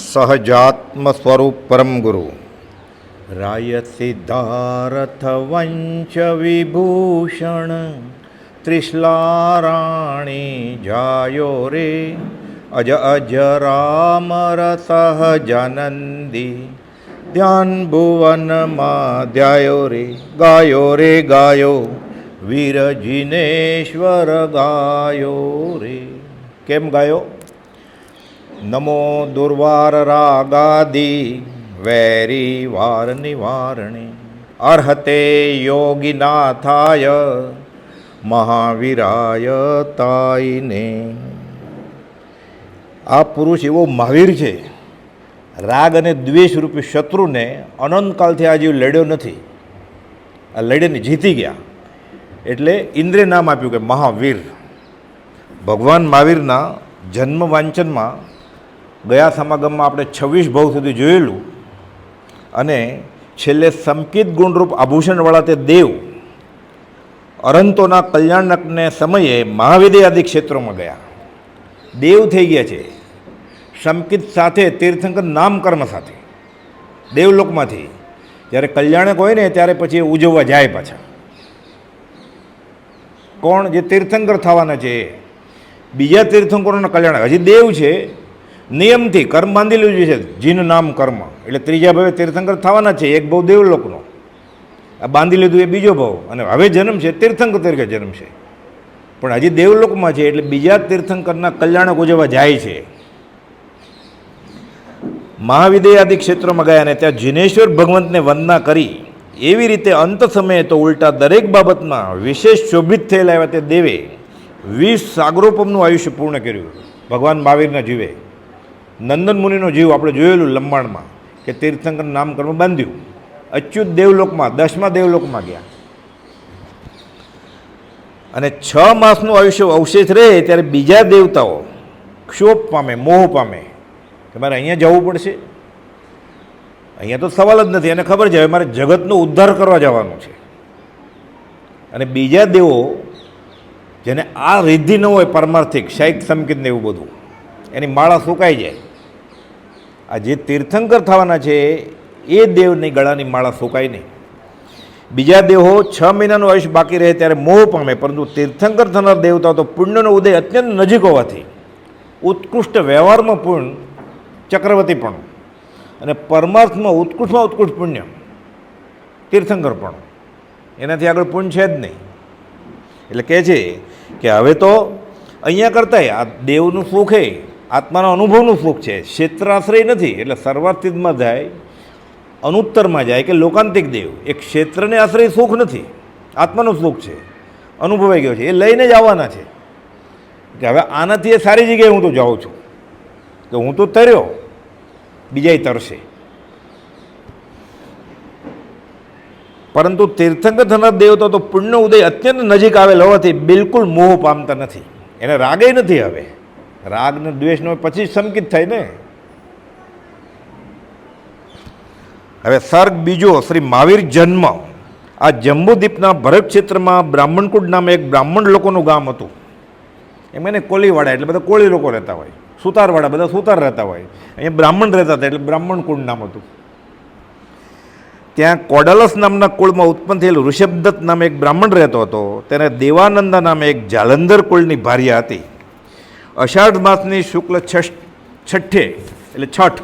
સહજાત્મ સ્વરૂપ પરમ ગુરુ રાય સિદ્ધાર્થ વંશ વિભૂષણ ત્રિશ્લારાણી જાયો રે અજ અજરામર સહજાનંદી ધ્યાન ભુવનમાં ધ્યાયો રે ગાયો રે ગાયો વીર જિનેશ્વર ગાયો રે કેમ ગાયો નમો દુર્વાર રાગાદી વૈરી વાર નિવારણી અર્હતે યોગીનાથાય મહાવીરાય તાઈને આ પુરુષ એવો મહાવીર છે. રાગ અને દ્વેષ રૂપી શત્રુને અનંતકાલથી આ જીવ લડ્યો નથી. આ લડીને જીતી ગયા. એટલે ઇન્દ્રે નામ આપ્યું કે મહાવીર. ભગવાન મહાવીરના જન્મ વાંચનમાં ગયા સમાગમમાં આપણે છવ્વીસ ભાવ સુધી જોયેલું અને છેલ્લે સંકિત ગુણરૂપ આભૂષણવાળા તે દેવ અરંતોના કલ્યાણકને સમયે મહાવિદય આદિ ક્ષેત્રોમાં ગયા. દેવ થઈ ગયા છે. સંકિત સાથે તીર્થંકર નામકર્મ સાથે દેવલોકમાંથી. જ્યારે કલ્યાણક હોય ને ત્યારે પછી ઉજવવા જાય પાછા. કોણ? જે તીર્થંકર થવાના છે. બીજા તીર્થંકરોના કલ્યાણક. હજી દેવ છે. નિયમથી કર્મ બાંધી લીધું છે જીન નામ કર્મ. એટલે ત્રીજા ભાવે તીર્થંકર થવાના છે, એક ભાવ દેવલોકનો. આ બાંધી લીધું એ બીજો ભાવ. અને હવે જન્મ છે, તીર્થંકર તરીકે જન્મ છે. પણ હજી દેવલોકમાં છે, એટલે બીજા તીર્થંકરના કલ્યાણક ઉજવવા જાય છે. મહાવિદય આદિ ક્ષેત્રમાં ગયા અને ત્યાં જિનેશ્વર ભગવંતને વંદના કરી. એવી રીતે અંત સમયે તો ઉલટા દરેક બાબતમાં વિશેષ શોભિત થયેલા એવા તે દેવે વીસ સાગરોપમનું આયુષ્ય પૂર્ણ કર્યું. ભગવાન મહાવીરના જીવે. નંદન મુનિનો જીવ આપણે જોયેલું લંબાણમાં કે તીર્થંકર નામકર્મ બાંધ્યું. અચ્યુત દેવલોકમાં, દસમા દેવલોકમાં ગયા. અને છ માસનું આયુષ્ય અવશેષ રહે ત્યારે બીજા દેવતાઓ, ક્ષોભ પામે, મોહ પામે. કે મારે અહીંયા જવું પડશે. અહીંયા તો સવાલ જ નથી, એને ખબર છે, હવે મારે જગતનો ઉદ્ધાર કરવા જવાનું છે. અને બીજા દેવો, જેને આ રિદ્ધિ ન હોય પરમાર્થિક શાહિક સમકિત ને એવું બધું, એની માળા સુકાઈ જાય. આ જે તીર્થંકર થવાના છે, એ દેવની ગળાની માળા સુકાય નહીં. બીજા દેવો છ મહિનાનું આયુષ્ય બાકી રહે ત્યારે મોહ પામે, પરંતુ તીર્થંકર થનાર દેવતા તો પુણ્યનો ઉદય અત્યંત નજીક હોવાથી, ઉત્કૃષ્ટ વ્યવહારમાં પૂર્ણ ચક્રવર્તી પણ. અને પરમાર્થમાં ઉત્કૃષ્ટમાં ઉત્કૃષ્ટ પુણ્ય, તીર્થંકર પણ. એનાથી આગળ પુણ્ય છે જ નહીં. એટલે કહે છે કે હવે તો અહીંયા કરતાંય આ દેવનું સુખ આત્માના અનુભવનું સુખ છે. ક્ષેત્રાશ્રય નથી, એટલે સર્વાર્થિતમાં જાય, અનુત્તરમાં જાય કે લોકાંતિક દેવ. એ ક્ષેત્રને આશ્રય સુખ નથી. આત્માનું સુખ છે. અનુભવાઈ ગયો છે. એ લઈને જ આવવાના છે. કે હવે આનાથી એ સારી જગ્યાએ હું તો જાઉં છું. કે હું તો તર્યો, બીજાય તરશે. પરંતુ તીર્થંકર થનાર દેવતા તો પુણ્ય ઉદય અત્યંત નજીક આવેલ હોવાથી બિલકુલ મોહ પામતા નથી. એને રાગે નથી હવે. રાગ ને દ્વેષનો પછી સંકિત થાય ને. હવે સર્ગ બીજો, શ્રી મહાવીર જન્મ. આ જંબુદ્વીપના ભરત ક્ષેત્રમાં બ્રાહ્મણકુંડ નામે એક બ્રાહ્મણ લોકોનું ગામ હતું. એમ એને કોલીવાડા એટલે બધા કોળી લોકો રહેતા હોય. સુતારવાડા બધા સુતાર રહેતા હોય. અહીંયા બ્રાહ્મણ રહેતા હતા એટલે બ્રાહ્મણ કુંડ નામ હતું. ત્યાં કોડલસ નામના કુળમાં ઉત્પન્ન થયેલું ઋષભદત્ત નામે એક બ્રાહ્મણ રહેતો હતો. તેને દેવાનંદા નામે એક જાલંધર કુળની ભાર્યા હતી. અષાઢ માસની શુક્લ છઠ છઠ્ઠે, એટલે છઠ.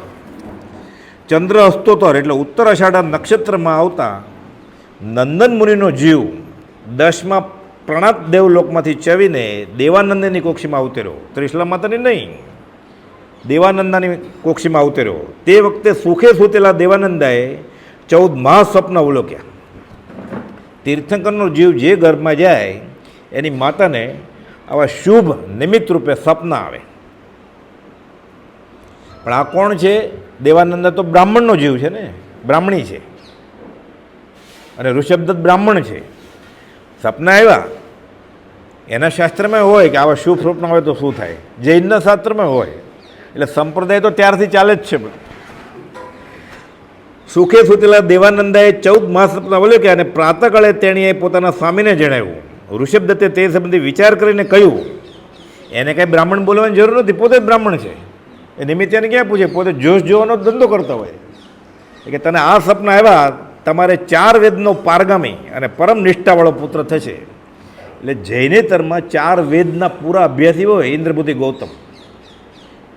ચંદ્ર અસ્તોતર, એટલે ઉત્તર અષાઢા નક્ષત્રમાં આવતા નંદન મુનિનો જીવ દસમાં પ્રણાત દેવલોકમાંથી ચવીને દેવાનંદની કોક્ષીમાં અવતર્યો ત્રિશલા માતાની નહીં, દેવાનંદાની કોક્ષીમાં અવતર્યો તે વખતે સુખે સૂતેલા દેવાનંદાએ ચૌદ મહાસ્વપ્ન અવલોક્યા. તીર્થંકરનો જીવ જે ગર્ભમાં જાય, એની માતાને આવા શુભ નિમિત્ત રૂપે સપના આવે. પણ આ કોણ છે? દેવાનંદ તો બ્રાહ્મણનો જીવ છે ને? બ્રાહ્મણી છે. અને ઋષભદત્ત બ્રાહ્મણ છે. સપના આવ્યા. એના શાસ્ત્રમાં હોય કે આવા શુભ સ્વપ્ન હોય તો શું થાય? જૈનના શાસ્ત્રમાં હોય. એટલે સંપ્રદાય તો ત્યારથી ચાલે જ છે બધું. સુખે સુતેલા દેવાનંદાએ ચૌદ મહાસપના બોલ્યો કે અને પ્રાતકાળે તેણીએ પોતાના સ્વામીને જણાવ્યું ઋષભદત્તે તે સંબંધે વિચાર કરીને કહ્યું, એને કાંઈ બ્રાહ્મણ બોલવાની જરૂર નથી, પોતે જ બ્રાહ્મણ છે. એ નિમિત્તે એને ક્યાં પૂછે? પોતે જોશ જોવાનો ધંધો કરતો હોય. કે તને આ સપના આવ્યા, તમારે ચાર વેદનો પારગામી અને પરમ નિષ્ઠાવાળો પુત્ર થશે. એટલે જૈનેતરમાં ચાર વેદના પૂરા અભ્યાસી હોય ઇન્દ્રબુદ્ધિ ગૌતમ.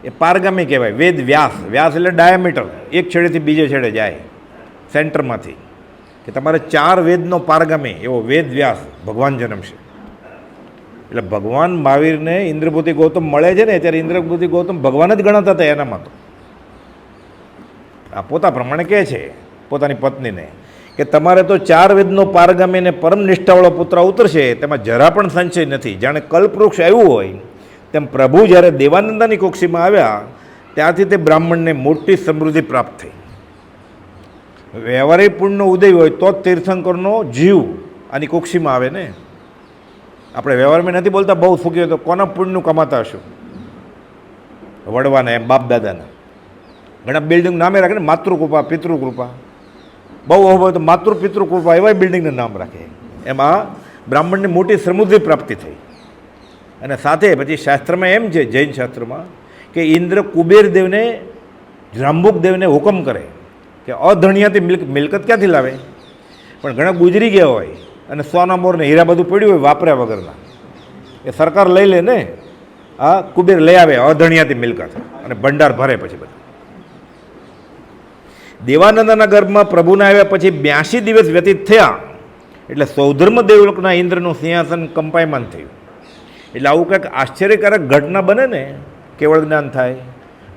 એ પારગામી કહેવાય, વેદ વ્યાસ. વ્યાસ એટલે ડાયામીટર એક છેડેથી બીજે છેડે જાય સેન્ટરમાંથી કે તમારે ચાર વેદનો પારગમે એવો વેદ વ્યાસ ભગવાન જન્મશે. એટલે ભગવાન મહાવીરને ઇન્દ્રબુદ્ધિ ગૌતમ મળે છે ને, ત્યારે ઇન્દ્રબુદ્ધિ ગૌતમ ભગવાન જ ગણાતા હતા એનામાં તો. આ પોતા પ્રમાણે કહે છે પોતાની પત્નીને કે તમારે તો ચાર વેદનો પારગમીને પરમ નિષ્ઠાવાળો પુત્ર ઉતરશે, તેમાં જરા પણ સંશય નથી. જાણે કલ્પવૃક્ષ આવ્યું હોય, તેમ પ્રભુ જ્યારે દેવાનંદાની કોક્ષીમાં આવ્યા, ત્યાંથી તે બ્રાહ્મણને મોટી સમૃદ્ધિ પ્રાપ્ત થઈ. વ્યવહારિક પુણ્યનો ઉદય હોય તો જ તીર્થંકરનો જીવ આની કોક્ષીમાં આવે ને. આપણે વ્યવહારમાં નથી બોલતા, બહુ સુખી હોય તો કોના પુણ્યનું કમાતા હશું? વડવાના એમ બાપ દાદાના ઘણા બિલ્ડિંગ નામે રાખે ને, માતૃકૃપા, પિતૃકૃપા. બહુ હોય તો માતૃ પિતૃકૃપા એવા બિલ્ડિંગનું નામ રાખે. એમાં બ્રાહ્મણની મોટી સમૃદ્ધિ પ્રાપ્તિ થઈ. અને સાથે પછી શાસ્ત્રમાં એમ છે, જૈન શાસ્ત્રમાં, કે ઇન્દ્ર કુબેર દેવને જાંબુક દેવને હુકમ કરે. કે અધણિયાથી મિલ્ક, મિલકત ક્યાંથી લાવે? પણ ઘણા ગુજરી ગયા હોય અને સોના મોરને હીરા બધું પડ્યું હોય વાપર્યા વગરના. એ સરકાર લઈ લે ને, આ કુબેર લઈ આવે અધણિયાથી મિલકત અને ભંડાર ભરે પછી બધું. દેવાનંદના ગર્ભમાં પ્રભુના આવ્યા પછી બ્યાસી દિવસ વ્યતીત થયા. એટલે સૌધર્મ દેવલોકના ઇન્દ્રનું સિંહાસન કંપાયમાન થયું. એટલે આવું કંઈક આશ્ચર્યકારક ઘટના બને ને, કેવળ જ્ઞાન થાય,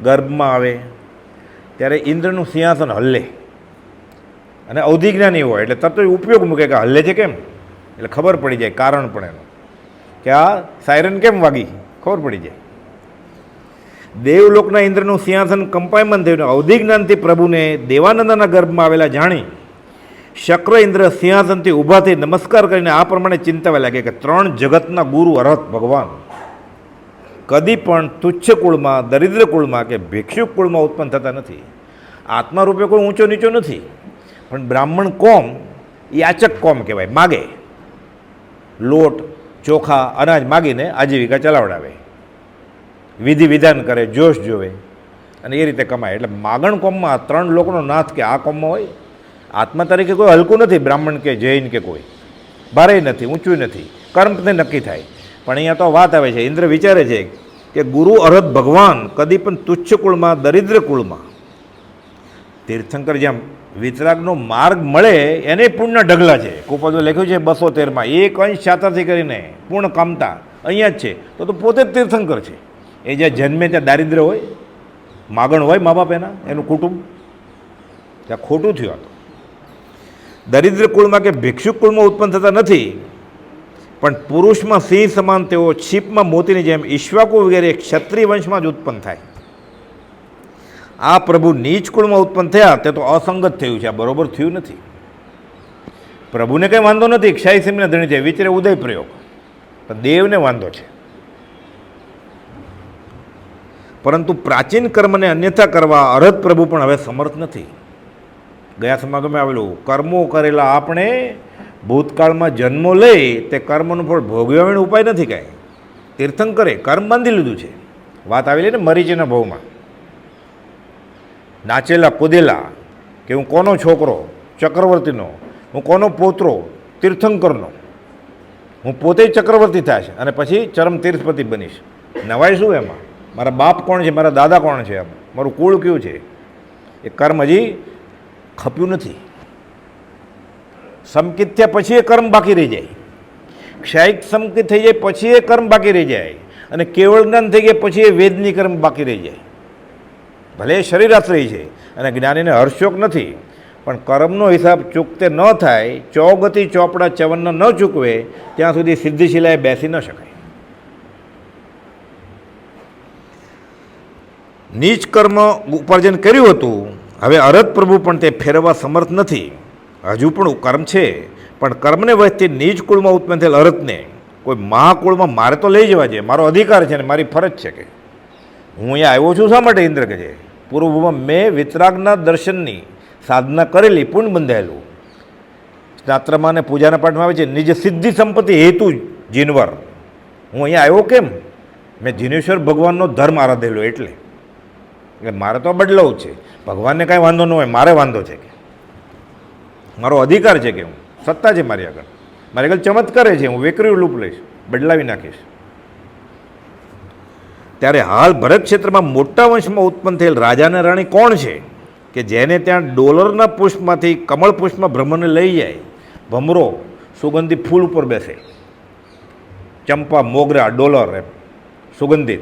ગર્ભમાં આવે ત્યારે ઇન્દ્રનું સિંહાસન હલ્લે. અને અવધિજ્ઞાની હોય એટલે તરત ઉપયોગ મૂકે કે હલ્લે છે કેમ? એટલે ખબર પડી જાય, કારણ પણ એનું. કે આ સાયરન કેમ વાગી? ખબર પડી જાય. દેવલોકના ઇન્દ્રનું સિંહાસન કંપાયમાન થયું અવધિજ્ઞાનથી પ્રભુને દેવાનંદના ગર્ભમાં આવેલા જાણી શક્ર ઇન્દ્ર સિંહાસનથી ઊભા થઈ નમસ્કાર કરીને આ પ્રમાણે ચિંતાવા લાગે કે ત્રણ જગતના ગુરુ અરહત ભગવાન. કદી પણ તુચ્છ કુળમાં, દરિદ્ર કુળમાં કે ભિક્ષુક કુળમાં ઉત્પન્ન થતા નથી. આત્મા રૂપે કોઈ ઊંચો નીચો નથી. પણ બ્રાહ્મણ કોમ યાચક કોમ કહેવાય, માગે. લોટ, ચોખા, અનાજ માગીને આજીવિકા ચલાવડાવે. વિધિ વિધાન કરે, જોશ જોવે. અને એ રીતે કમાય. એટલે માગણ કોમમાં ત્રણ લોકોનો નાથ કે આ કોમમાં હોય, આત્મા તરીકે કોઈ હલકું નથી, બ્રાહ્મણ કે જૈન કે કોઈ. ભારે નથી ઊંચું નથી. કર્મને નક્કી થાય. પણ અહીંયા તો વાત આવે છે, ઇન્દ્ર વિચારે છે કે ગુરુ અરહત ભગવાન, કદી પણ તુચ્છ કુળમાં, દરિદ્ર કુળમાં. તીર્થંકર જેમ વિતરાગનો માર્ગ મળે, એને પૂર્ણ ઢગલા છે. કુપદો લખ્યું છે બસો તેરમાં એક અંશ છાતાથી કરીને પૂર્ણ કામતા. અહીંયા જ છે. તો તો પોતે જ તીર્થંકર છે. એ જ્યાં જન્મે ત્યાં દારિદ્ર્ય હોય, માગણ હોય મા બાપ એના, એનું કુટુંબ. ત્યાં ખોટું થયું હતું દરિદ્ર કુળમાં કે ભિક્ષુક કુળમાં ઉત્પન્ન થતા નથી પણ પુરુષમાં સિંહ સમાન તેઓ છીપમાં મોતીની જેમ ઈશ્વાકુ વગેરે ક્ષત્રિય વંશમાં જ ઉત્પન્ન થાય. આ પ્રભુ નીચ કુળમાં ઉત્પન્ન થયા તે તો અસંગત થયું છે, આ બરોબર થયું નથી. પ્રભુને કંઈ વાંધો નથી, ક્ષય સિંહને ધણી છે, વિચરે ઉદય પ્રયોગ. પણ દેવને વાંધો છે. પરંતુ પ્રાચીન કર્મને અન્યથા કરવા અરહત પ્રભુ પણ હવે સમર્થ નથી. ગયા સમાગમે આવેલું, કર્મો કરેલા આપણે ભૂતકાળમાં જન્મો લઈ તે કર્મનું ફળ ભોગવ્યાનો ઉપાય નથી કાંઈ. તીર્થંકરે કર્મ બાંધી લીધું છે. વાત આવેલી ને મરીચીના ભાવમાં. નાચેલા, કૂદેલા કે હું કોનો છોકરો, ચક્રવર્તીનો, હું કોનો પોતરો, તીર્થંકરનો, હું પોતે ચક્રવર્તી છે અને પછી ચરમ તીર્થપતિ બનીશ. નવાય શું એમાં? મારા બાપ કોણ છે? મારા દાદા કોણ છે એમ? મારું કુળ કયું છે? એ કર્મ હજી ખપ્યું નથી. સમકિત થયા પછી એ કર્મ બાકી રહી જાય. ક્ષાયિક સમકિત થઈ જાય, પછી એ કર્મ બાકી રહી જાય. અને કેવળ જ્ઞાન થઈ ગયા, પછી એ વેદની કર્મ બાકી રહી જાય. ભલે શરીરાશ્રય છે, અને જ્ઞાનીને હર્ષોક નથી, પણ કર્મનો હિસાબ ચૂકતે ન થાય, ચોગતિ ચોપડા ચવનનો ન ચૂકવે, ત્યાં સુધી સિદ્ધિશિલાએ બેસી ન શકાય. નીચ કર્મ ઉપાર્જન કર્યું હતું, હવે અરત પ્રભુ પણ તે ફેરવવા સમર્થ નથી. હજુ પણ કર્મ છે. પણ કર્મને વચ્ચે નીચ કુળમાં ઉત્પન્ન થયેલ અરતને કોઈ મહાકુળમાં મારે તો લઈ જવા જોઈએ મારો અધિકાર છે ને મારી ફરજ છે કે. હું અહીંયા આવ્યો છું શા માટે ઇન્દ્ર કે છે? પૂર્વમાં મેં વિતરાગના દર્શનની સાધના કરેલી પૂર્ણ બંધાયેલું. સ્નાત્રમાં અને પૂજાના પાઠમાં આવે છે, નિજ સિદ્ધિ સંપત્તિ હેતુ જીનવર. હું અહીંયા આવ્યો કેમ? મેં જીનેશ્વર ભગવાનનો ધર્મ આરાધેલો એટલે. એટલે મારે તો બદલાવું છે. ભગવાનને કાંઈ વાંધો ન હોય, મારે વાંધો છે કે. મારો અધિકાર છે કે હું સત્તા છે મારી આગળ. મારી આગળ ચમત્કારે છે, હું વેકરી લૂપ લઈશ, બદલાવી નાખીશ. ત્યારે હાલ ભરત ક્ષેત્રમાં મોટા વંશમાં ઉત્પન્ન થયેલ રાજા અને રાણી કોણ છે? કે જેને ત્યાં ડોલરના પુષ્પમાંથી કમળ પુષ્પમાં ભ્રમણને લઈ જાય, ભમરો સુગંધિત ફૂલ ઉપર બેસે. ચંપા, મોગરા, ડોલર એમ સુગંધિત.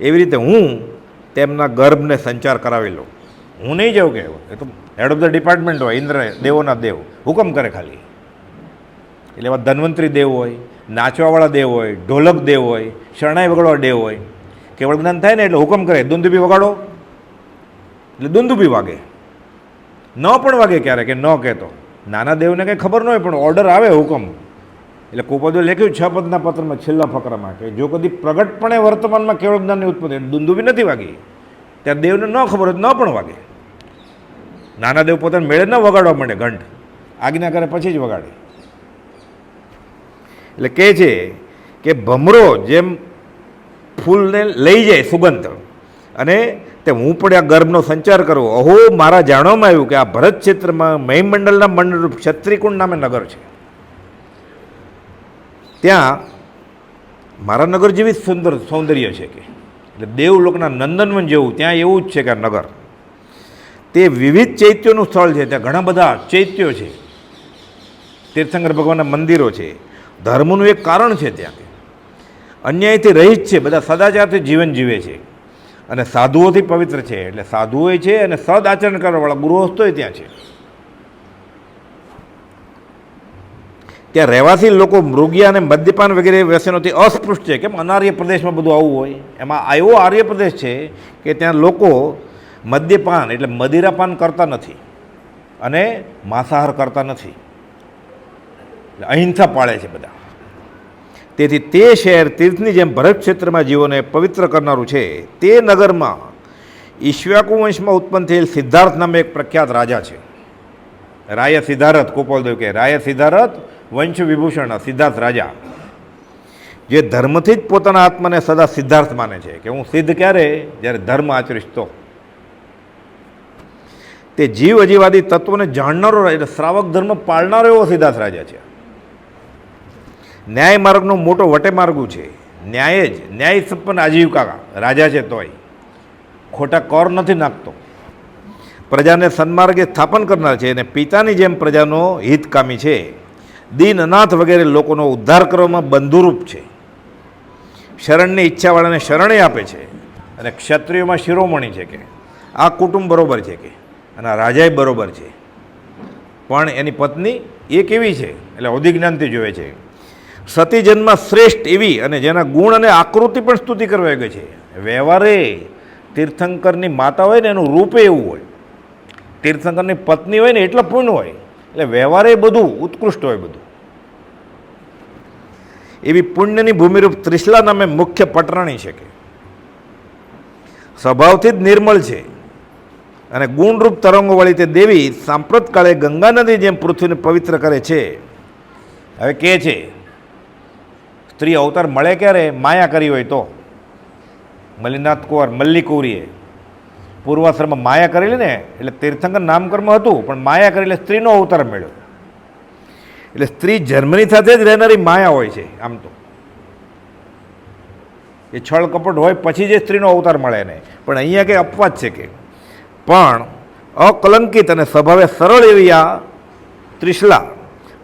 એવી રીતે હું તેમના ગર્ભને સંચાર કરાવી લઉં હું નહીં જાઉં કે, એ તો હેડ ઓફ ધ ડિપાર્ટમેન્ટ હોય, ઇન્દ્ર, દેવોના દેવ, હુકમ કરે ખાલી. એટલે એમાં ધન્વંતરી દેવ હોય, નાચવાવાળા દેવ હોય, ઢોલક દેવ હોય, શરણાઈ વગાડવા દેવ હોય, કેવળ જ્ઞાન થાય ને એટલે હુકમ કરે. દુંદુભી વગાડો, એટલે દુંદુભી વાગે. ન પણ વાગે ક્યારે કે ન કહેતો. નાના દેવને કંઈ ખબર ન હોય, પણ ઓર્ડર આવે હુકમ. એટલે કોપદે લખ્યું, છ પદના પત્રમાં છેલ્લા ફકરામાં કે જો કદી પ્રગટપણે વર્તમાનમાં કેવળ જ્ઞાનની ઉત્પત્તિ દુંદુભી નથી વાગી. ત્યારે દેવને ન ખબર હોય ન પણ વાગે. નાના દેવ પોતાને મેળે ન વગાડવા માંડે ઘંટ આજ્ઞા કરે પછી જ વગાડે. એટલે કહે છે કે ભમરો જેમ ફૂલને લઈ જાય સુગંધ અને તે હું પણ આ ગર્ભનો સંચાર કરવો અહો, મારા જાણવામાં આવ્યું કે આ ભરત ક્ષેત્રમાં મહિમંડળના મંડળરૂપ ક્ષત્રિકુંડ નામે નગર છે. ત્યાં મારા નગર જેવી સુંદર સૌંદર્ય છે કે. એટલે દેવલોકના નંદનવન જેવું, ત્યાં એવું જ છે કે આ નગર. તે વિવિધ ચૈત્યોનું સ્થળ છે, ત્યાં ઘણા બધા ચૈત્યો છે. તીર્થંકર ભગવાનના મંદિરો છે. ધર્મનું એક કારણ છે ત્યાં અન્યાયથી રહિત છે, બધા સદાચારથી જીવન જીવે છે. અને સાધુઓથી પવિત્ર છે, એટલે સાધુઓય છે અને સદ આચરણ કરવાવાળા ગૃહસ્થોય ત્યાં છે. ત્યાં રહેવાસી લોકો મૃગિયા અને મદ્યપાન વગેરે વ્યસનોથી અસ્પૃષ્ટ છે. કેમ? અનાર્ય પ્રદેશમાં બધું આવું હોય. એમાં એવો આર્ય પ્રદેશ છે કે ત્યાં લોકો મદ્યપાન એટલે મદિરાપાન કરતા નથી અને માંસાહાર કરતા નથી. અહિંસા પાળે છે બધા. તેથી તે શહેર તીર્થની જેમ ભરત ક્ષેત્રમાં જીવોને પવિત્ર કરનારું છે. તે નગરમાં ઈશ્વાકુ વંશમાં ઉત્પન્ન થયેલ સિદ્ધાર્થ નામે એક પ્રખ્યાત રાજા છે. રાય સિદ્ધારથ ગોપાલદેવ કે રાય સિદ્ધારથ વંશ વિભૂષણ સિદ્ધાર્થ રાજા. જે ધર્મથી જ પોતાના આત્માને સદા સિદ્ધાર્થ માને છે કે હું સિદ્ધ ક્યારે? જ્યારે ધર્મ આચરીશ તો તે જીવ અજીવાદી તત્વોને જાણનારો એટલે શ્રાવક ધર્મ પાળનારો એવો સિદ્ધાર્થ રાજા છે. ન્યાય માર્ગનો મોટો વટે માર્ગુ છે. ન્યાય જ, ન્યાય સંપન્ન આજીવિકા રાજા છે તોય. ખોટા કર નથી નાખતો. પ્રજાને સન્માર્ગે સ્થાપન કરનાર છે અને પિતાની જેમ પ્રજાનો હિતકામી છે. દીન અનાથ વગેરે લોકોનો ઉદ્ધાર કરવામાં બંધુરૂપ છે. શરણની ઈચ્છાવાળાને શરણે આપે છે. અને ક્ષત્રિયોમાં શિરોમણી છે કે. આ કુટુંબ બરોબર છે કે. અને આ રાજાય બરોબર છે. પણ એની પત્ની એ કેવી છે? એટલે અધિજ્ઞાનથી જોવે છે. સતી જન્મ શ્રેષ્ઠ એવી અને જેના ગુણ અને આકૃતિ પણ સ્તુતિ કરવા ગઈ છે. વ્યવહારે તીર્થંકરની માતા હોય ને એનું રૂપે એવું હોય. તીર્થંકરની પત્ની હોય ને એટલે પૂર્ણ હોય. એટલે વ્યવહારે બધું, ઉત્કૃષ્ટ હોય બધું. એવી પુણ્યની ભૂમિરૂપ ત્રિશલા નામે મુખ્ય પટરાણી છે કે. સ્વભાવથી જ નિર્મળ છે. અને ગુણરૂપ તરંગોવાળી તે દેવી સાંપ્રત કાળે ગંગા નદી જેમ પૃથ્વીને પવિત્ર કરે છે. હવે કહે છે, સ્ત્રી અવતાર મળે ક્યારે? માયા કરી હોય તો. મલ્લીનાથ કુંવર મલ્લી કુંવરીએ પૂર્વાશ્રમમાં માયા કરેલી ને, એટલે તીર્થંકર નામકર્મ હતું, પણ માયા કરી એટલે સ્ત્રીનો અવતાર મળ્યો. એટલે સ્ત્રી જર્મની સાથે જ રહેનારી માયા હોય છે, આમ તો. એ છળ કપટ હોય, પછી જે સ્ત્રીનો અવતાર મળે ને પણ અહીંયા કંઈ અપવાદ છે કે? પણ અકલંકિત અને સ્વભાવે સરળ એવી આ ત્રિશલા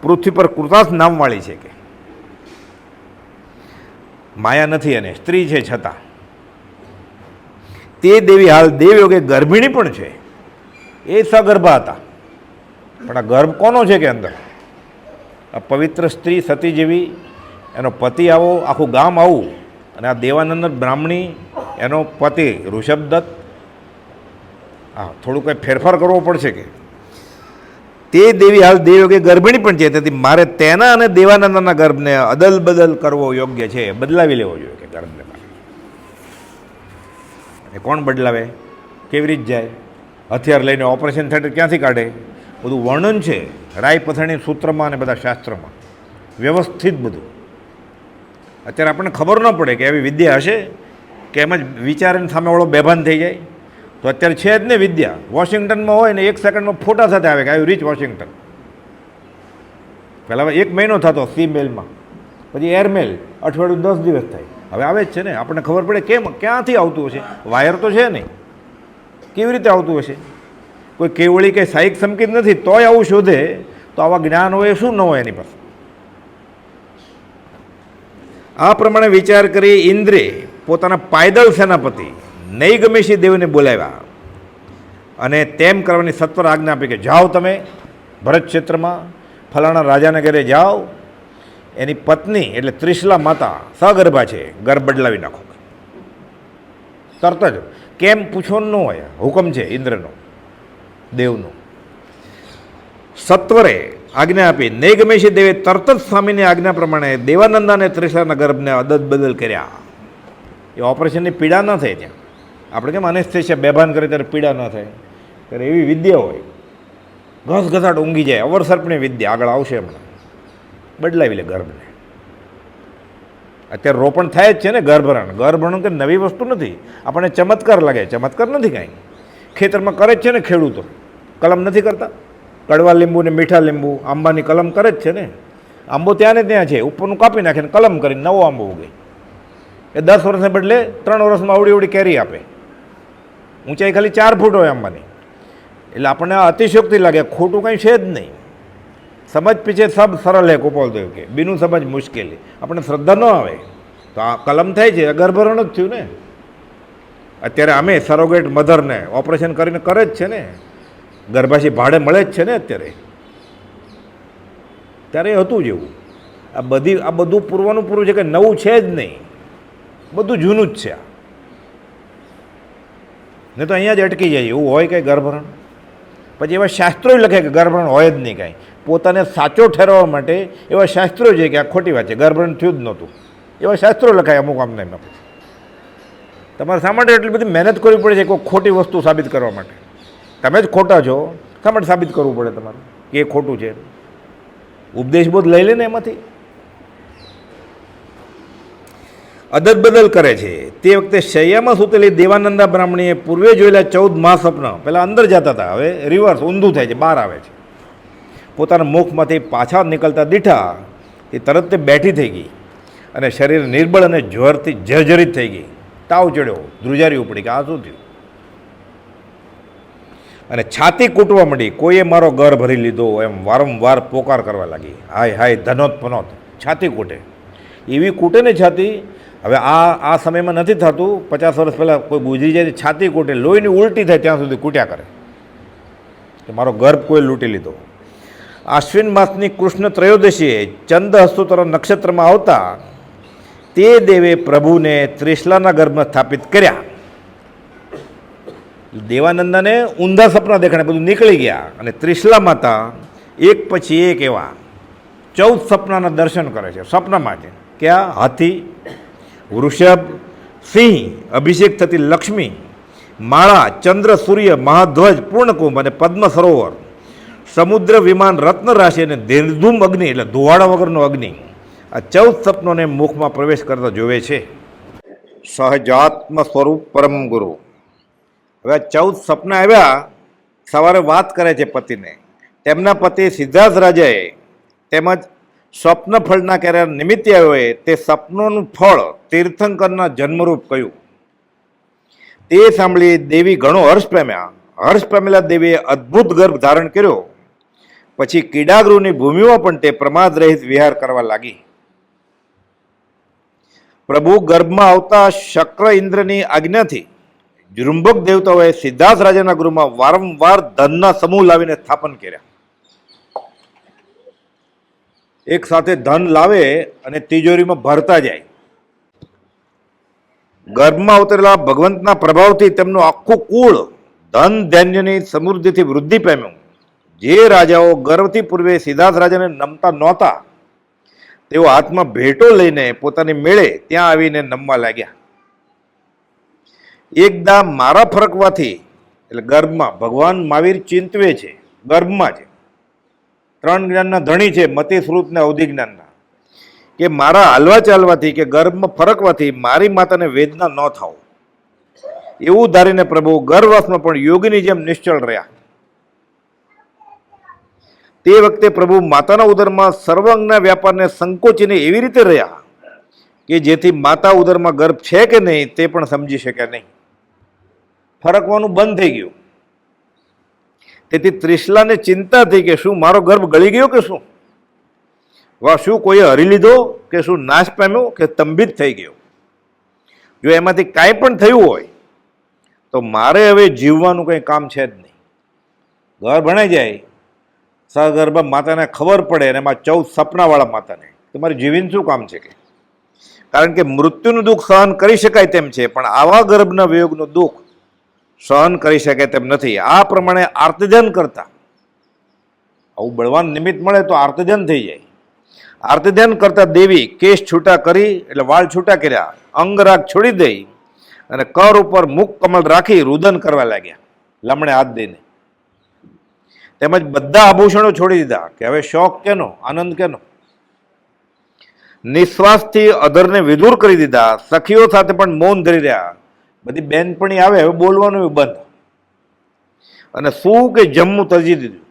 પૃથ્વી પર કૃતાર્થ નામવાળી છે કે. માયા નથી અને સ્ત્રી છે છતાં. તે દેવી હાલ દેવયોગે ગર્ભિણી પણ છે. એ સગર્ભા હતા. પણ આ ગર્ભ કોનો છે કે અંદર? આ પવિત્ર સ્ત્રી સતી જેવી, એનો પતિ આવો, આખું ગામ આવું, અને આ દેવાનંદ બ્રાહ્મણી, એનો પતિ ઋષભદત્ત હા થોડું કંઈ ફેરફાર કરવો પડશે કે? તે દેવી હાલ દેવયોગે ગર્ભિણી પણ છે, તેથી મારે તેના અને દેવાનંદના ગર્ભને અદલ બદલ કરવો યોગ્ય છે. બદલાવી લેવો જોઈએ કે ગર્ભને એ કોણ બદલાવે? કેવી રીતે જાય? હથિયાર લઈને ઓપરેશન થિયેટર ક્યાંથી કાઢે? બધું વર્ણન છે, રાય પથણી સૂત્રમાં અને બધા શાસ્ત્રમાં. વ્યવસ્થિત બધું. અત્યારે આપણને ખબર ન પડે કે આવી વિદ્યા હશે, કે એમ જ વિચારીને સામેવાળો બેભાન થઈ જાય. તો અત્યારે છે જ ને વિદ્યા. વોશિંગ્ટનમાં હોય ને એક સેકન્ડમાં ફોટા સાથે આવે કે આવ્યું રીચ વોશિંગ્ટન. પહેલાં એક મહિનો થતો સી મેલમાં. પછી એરમેલ અઠવાડિયું દસ દિવસ થાય. હવે આવે જ છે ને. આપણને ખબર પડે કેમ, ક્યાંથી આવતું હશે? વાયર તો છે નહીં. કેવી રીતે આવતું હશે? કોઈ કેવળી કે સાહિક સંકેત નથી, તોય આવું શોધે, તો આવા જ્ઞાન હોય શું ન હોય એની પાસે? આ પ્રમાણે વિચાર કરી ઇન્દ્રે પોતાના પાયદળ સેનાપતિ નૈગમેશી દેવને બોલાવ્યા. અને તેમ કરવાની સત્વર આજ્ઞા આપી કે જાઓ તમે ભરત ક્ષેત્રમાં, ફલાણા રાજાના ઘરે જાઓ. એની પત્ની એટલે ત્રિશલા માતા સગર્ભા છે, ઘર બદલાવી નાખો. તરત જ, કેમ પૂછો ન હોય? હુકમ છે ઇન્દ્રનો, દેવનો. સત્વરે આજ્ઞા આપી નૈગમેશી દેવે, તરત જ સ્વામીની આજ્ઞા પ્રમાણે દેવાનંદ અને ત્રિશાના ગર્ભને અદદ બદલ કર્યા. એ ઓપરેશનની પીડા ન થાય ત્યાં. આપણે કેમ અનેસ્થેશિયા બેભાન કરે ત્યારે પીડા ન થાય. ત્યારે એવી વિદ્યા હોય. ઘસ ઘસાટ ઊંઘી જાય. અવરસર્પની વિદ્યા. આગળ આવશે હમણાં. બદલાવી લે ગર્ભને. અત્યારે રોપણ થાય જ છે ને ગર્ભરણ. ગર્ભરણ કે નવી વસ્તુ નથી. આપણને ચમત્કાર લાગે. ચમત્કાર નથી કાંઈ. ખેતરમાં કરે જ છે ને ખેડૂતો. કલમ નથી કરતા. કડવા લીંબુ ને મીઠા લીંબુ. આંબાની કલમ કરે જ છે ને. આંબો ત્યાં ને ત્યાં છે. ઉપરનું કાપી નાખીને કલમ કરીને નવો આંબો ઉગે. એ દસ વર્ષને બદલે ત્રણ વર્ષમાં આવડી આવડી કેરી આપે. ઊંચાઈ ખાલી ચાર ફૂટ હોય અંબાની. એટલે આપણને અતિશયોક્તિ લાગે, ખોટું કંઈ છે જ નહીં. સમજ પીછે સબ સરળ હે ગોપાલ દેવ કે, બીનું સમજ મુશ્કેલી. આપણને શ્રદ્ધા ન આવે. તો આ કલમ થાય છે ગર્ભરણ જ થયું ને. અત્યારે અમે સરોગેટ મધરને ઓપરેશન કરીને કરે જ છે ને. ગર્ભાશી ભાડે મળે જ છે ને અત્યારે. ત્યારે હતું જેવું આ બધી, આ બધું પૂર્વનું પૂરું છે કે નવું છે જ નહીં. બધું જૂનું જ છે આ. ને તો અહીંયા જ અટકી જાય, એવું હોય કંઈ ગર્ભરણ પછી એવા શાસ્ત્રોય લખે કે ગર્ભરણ હોય જ નહીં કાંઈ. પોતાને સાચો ઠેરવવા માટે એવા શાસ્ત્રો છે કે આ ખોટી વાત છે ગર્ભરણ થયું જ નહોતું. એવા શાસ્ત્રો લખાય અમુક આમને એમના પછી તમારે શા માટે એટલી બધી મહેનત કરવી પડે છે કોઈ ખોટી વસ્તુ સાબિત કરવા માટે? તમે જ ખોટા છો, શા માટે સાબિત કરવું પડે તમારે? કે એ ખોટું છે? ઉપદેશ બોધ લઈ લે ને એમાંથી. અદદ બદલ કરે છે. તે વખતે શૈયામાં સૂતેલી દેવાનંદા બ્રાહ્મણીએ પૂર્વે જોયેલા ચૌદ મહાસપન પહેલાં અંદર જતા હતા. હવે રિવર્સ ઊંધું થાય છે, બહાર આવે છે. પોતાના મુખમાંથી પાછા નીકળતા દીઠા તે તરત તે બેઠી થઈ ગઈ અને શરીર નિર્બળ અને જ્વરથી જર્જરિત થઈ ગઈ. તાવ ચડ્યો, ધ્રુજારી ઉપડી કે આ શું થયું? અને છાતી કૂટવા માંડી, કોઈએ મારો ઘર ભરી લીધો? એમ વારંવાર પોકાર કરવા લાગી. હાય હાય, ધનોત, પનોત, છાતી કૂટે. એવી કૂટે ને છાતી હવે આ આ સમયમાં નથી થતું. પચાસ વર્ષ પહેલાં કોઈ ગુજરી જાય છાતી કૂટે, લોહીની ઉલટી થાય ત્યાં સુધી કૂટ્યા કરે. કે મારો ગર્ભ કોઈ લૂંટી લીધો. આશ્વિન માસની કૃષ્ણ ત્રયોદશીએ ચંદ હસ્તોતર નક્ષત્રમાં આવતા તે દેવે પ્રભુને ત્રિશલાના ગર્ભમાં સ્થાપિત કર્યા. દેવાનંદાને ઊંધા સપના દેખાણે બધું નીકળી ગયા અને ત્રિશલા માતા એક પછી એક એવા ચૌદ સપનાના દર્શન કરે છે. સપનામાં છે, ક્યાં? હાથી વૃષભ સિંહ, અભિષેક થતી લક્ષ્મી, માળા, ચંદ્ર, સૂર્ય, મહાધ્વજ, પૂર્ણકુંભ અને પદ્મ સરોવર, સમુદ્ર, વિમાન, રત્ન રાશિ અને દેરધૂમ અગ્નિ એટલે ધુવાડા વગરનો અગ્નિ. આ ચૌદ સપનોને મુખમાં પ્રવેશ કરતા જોવે છે. સહજાત્મ સ્વરૂપ પરમ ગુરુ. હવે ચૌદ સપના આવ્યા, સવારે વાત કરે છે પતિને. તેમના પતિ સિદ્ધાર્થ રાજાએ તેમજ સ્વપ્ન ફળના ક્યારે નિમિત્તે આવ્યો તે સપનોનું ફળ તીર્થંકરના જન્મરૂપ કહ્યું તે સાંભળી દેવી ઘણો હર્ષ પામ્યા. હર્ષ પામેલા દેવીએ અદ્ભુત ગર્ભ ધારણ કર્યો. પછી કીડાગૃહની ભૂમિમાં પણ તે પ્રમાદ રહિત વિહાર કરવા લાગી. પ્રભુ ગર્ભમાં આવતા શક્ર ઇન્દ્રની આજ્ઞાથી જૃંભક દેવતાઓએ સિદ્ધાર્થ રાજાના ગૃહમાં વારંવાર ધનના સમૂહ લાવીને સ્થાપન કર્યા. એક સાથે ધન લાવે અને તિજોરીમાં ભરતા જાય. ગર્ભમાં ઉતરેલા ભગવંતના પ્રભાવથી તેમનું આખું કુળ ધન ધન્યની સમૃદ્ધિથી વૃદ્ધિ પામ્યું. જે રાજાઓ ગર્ભથી પૂર્વે સિદ્ધાર્થ રાજાને નમતા નહોતા, તેઓ હાથમાં ભેટો લઈને પોતાની મેળે ત્યાં આવીને નમવા લાગ્યા. એકદા મારા ફરકવાથી, એટલે ગર્ભમાં ભગવાન મહાવીર ચિંતવે છે, ગર્ભમાં છે ત્રણ જ્ઞાનના ધણી છે મતિ શ્રુત ને અવધિ જ્ઞાનના. કે મારા હાલવા ચાલવાથી કે ગર્ભમાં ફરકવાથી મારી માતાને વેદના ન થાવ એવું ધારીને પ્રભુ ગર્ભવાસમાં પણ યોગીની જેમ નિશ્ચળ રહ્યા. તે વખતે પ્રભુ માતાના ઉદરમાં સર્વાંગના વ્યાપારને સંકોચીને એવી રીતે રહ્યા કે જેથી માતા ઉદરમાં ગર્ભ છે કે નહીં તે પણ સમજી શક્યા નહીં. ફરકવાનું બંધ થઈ ગયું. તેથી ત્રિશલાને ચિંતા થઈ કે શું મારો ગર્ભ ગળી ગયો કે શું? વા શું કોઈએ હરી લીધો કે શું નાશ પામ્યો કે તંબિત થઈ ગયો? જો એમાંથી કાંઈ પણ થયું હોય, તો મારે હવે જીવવાનું કંઈ કામ છે જ નહીં. ઘર ભણાઈ જાય, સગર્ભા માતાને ખબર પડે અને એમાં ચૌદ સપનાવાળા માતાને. તમારે જીવીને શું કામ છે કે? કારણ કે મૃત્યુનું દુઃખ સહન કરી શકાય તેમ છે, પણ આવા ગર્ભના વિયોગનું દુઃખ સહન કરી શકે તેમ નથી. આ પ્રમાણે આર્તજન કરતા. આવું બળવાન નિમિત્ત મળે તો આર્તજન થઈ જાય. આર્તજન કરતા દેવી કેશ છૂટા કરી એટલે વાળ છૂટા કર્યા, અંગરાગ છોડી દઈ અને કર ઉપર મુખ કમળ રાખી રુદન કરવા લાગ્યા. લમણે હાથ દઈને. તેમજ બધા આભૂષણો છોડી દીધા કે હવે શોખ કેનો, આનંદ કેનો? નિશ્વાસથી અધરને વિદુર કરી દીધા, સખીઓ સાથે પણ મૌન ધરી રહ્યા. બધી બેનપણી આવે, હવે બોલવાનું બંધ. અને શું કે જમવું તજી દીધું.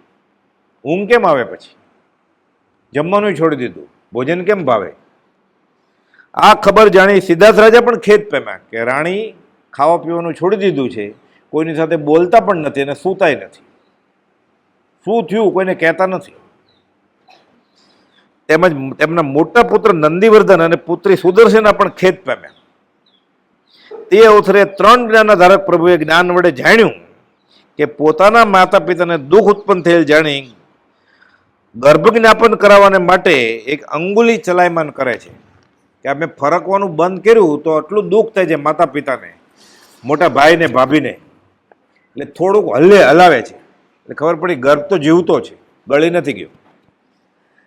ઊંઘ કેમ આવે પછી? જમવાનું છોડી દીધું. ભોજન કેમ ભાવે? આ ખબર જાણી સિદ્ધાર્થ રાજા પણ ખેદ પેમ્યા કે રાણી ખાવા પીવાનું છોડી દીધું છે, કોઈની સાથે બોલતા પણ નથી અને સૂતાય નથી. શું થયું? કોઈને કહેતા નથી. તેમજ તેમના મોટા પુત્ર નંદીવર્ધન અને પુત્રી સુદર્શના પણ ખેદ પામ્યા. તે અવસરે ત્રણ જ્ઞાનના ધારક પ્રભુએ જ્ઞાન વડે જાણ્યું કે પોતાના માતા પિતાને દુઃખ ઉત્પન્ન થયેલ જાણી ગર્ભ જ્ઞાપન કરાવવાને માટે એક અંગુલી ચલાયમાન કરે છે. કે આપણે ફરકવાનું બંધ કર્યું તો આટલું દુઃખ થાય છે માતા પિતાને મોટા ભાઈને, ભાભીને. એટલે થોડુંક હલ્લે હલાવે છે. એટલે ખબર પડી ગર્ભ તો જીવતો છે, ગળી નથી ગયો.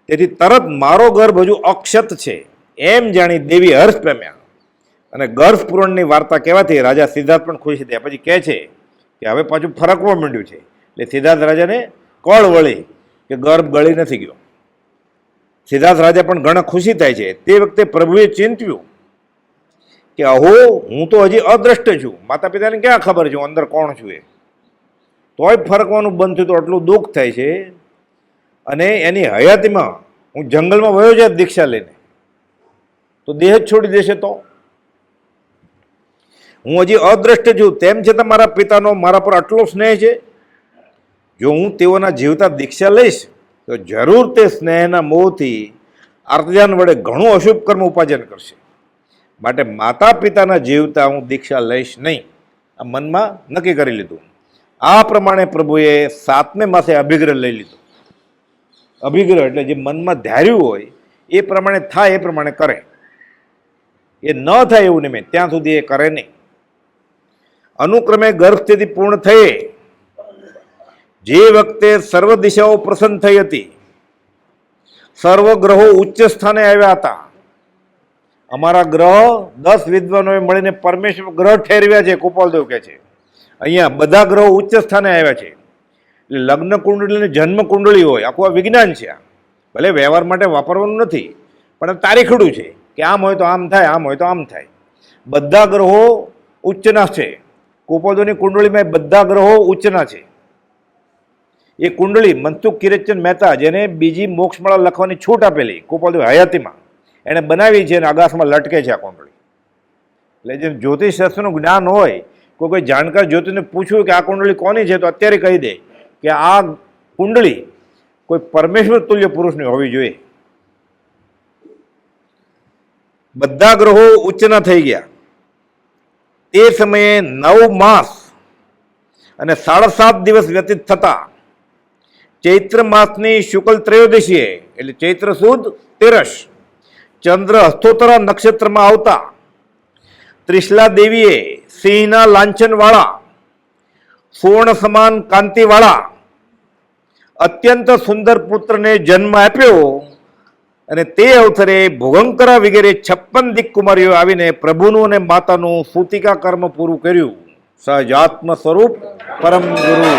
તેથી તરત મારો ગર્ભ હજુ અક્ષત છે. એમ જાણી દેવી હર્ષ પામ્યા અને ગર્ભ પૂરણની વાર્તા કહેવાથી રાજા સિદ્ધાર્થ પણ ખુશ થયા. પછી કહે છે કે હવે પાછું ફરકવા માંડ્યું છે. એટલે સિદ્ધાર્થ રાજાને કળ વળી કે ગર્ભ ગળી નથી ગયો. સિદ્ધાર્થ રાજા પણ ઘણા ખુશી થાય છે. તે વખતે પ્રભુએ ચિંત્યું કે અહો, હું તો હજી અદ્રષ્ટ છું. માતા પિતાને ક્યાં ખબર છે અંદર કોણ છું એ? તોય ફરકવાનું બંધ થયું તો આટલું દુઃખ થાય છે. અને એની હયાતીમાં હું જંગલમાં વયો જાય દીક્ષા લઈને. તો દેહ જ છોડી દેશે તો? હું હજી અદ્રષ્ટ છું, તેમ છતાં મારા પિતાનો મારા પર આટલો સ્નેહ છે. જો હું તેઓના જીવતા દીક્ષા લઈશ, તો જરૂર તે સ્નેહના મોહથી આર્તજાન વડે ઘણું અશુભ કર્મ ઉપાર્જન કરશે. માટે માતા પિતાના જીવતા હું દીક્ષા લઈશ નહીં. આ મનમાં નક્કી કરી લીધું. આ પ્રમાણે પ્રભુએ સાતમે માસે અભિગ્રહ લઈ લીધો. અભિગ્રહ એટલે જે મનમાં ધાર્યું હોય, એ પ્રમાણે થાય, એ પ્રમાણે કરે. એ ન થાય એવું નિમિત્ત ત્યાં સુધી એ કરે નહીં. અનુક્રમે ગર્ભ સ્થિતિ પૂર્ણ થઈ. જે વખતે સર્વ દિશાઓ પ્રસન્ન થઈ હતી. સર્વ ગ્રહો ઉચ્ચ સ્થાને આવ્યા હતા. અમારા ગ્રહ દસ વિદ્વાનોએ મળીને પરમેશ્વર ગ્રહ ઠેરવ્યા છે, ગોપાલદેવ કહે છે. અહીંયા બધા ગ્રહો ઉચ્ચ સ્થાને આવ્યા છે. એટલે લગ્ન કુંડળી અને જન્મ કુંડળી હોય, આખું આ વિજ્ઞાન છે ભલે વ્યવહાર માટે વાપરવાનું નથી, પણ તારીખડું છે. કે આમ હોય તો આમ થાય, આમ હોય તો આમ થાય. બધા ગ્રહો ઉચ્ચના છે. કુપોદોની કુંડળીમાં બધા ગ્રહો ઉચ્ચના છે. એ કુંડળી મનસુખ કિરતચંદ મહેતા જેને બીજી મોક્ષમાળા લખવાની છૂટ આપેલી કુપોદેવ હયાતીમાં. એણે બનાવી છે અને આકાશમાં લટકે છે આ કુંડળી. એટલે જેમ જ્યોતિષ શાસ્ત્રનું જ્ઞાન હોય, કોઈ કોઈ જાણકાર જ્યોતિષને પૂછ્યું કે આ કુંડળી કોની છે, તો અત્યારે કહી દે કે આ કુંડળી કોઈ પરમેશ્વર તુલ્ય પુરુષની હોવી જોઈએ. બધા ગ્રહો ઉચ્ચના થઈ ગયા. તે સમયે નવ માસ અને સાડા સાત દિવસ વ્યતીત થતા ચૈત્ર માસની શુક્લ ત્રયોદશીએ, એટલે ચૈત્ર સુદ તેરસ, ચંદ્ર હસ્તોતરા નક્ષત્રમાં આવતા ત્રિશલા દેવીએ, સિંહના લાંછનવાળા, સુવર્ણ સમાન કાંતિવાળા, અત્યંત સુંદર પુત્રને જન્મ આપ્યો અને તે અવસરે ભોગંકરા વગેરે છપ્પન દિક્કુમારીઓ આવીને પ્રભુનું અને માતાનું સૂતિકા કર્મ પૂરું કર્યું. સહજાત્મ સ્વરૂપ પરમ ગુરુ.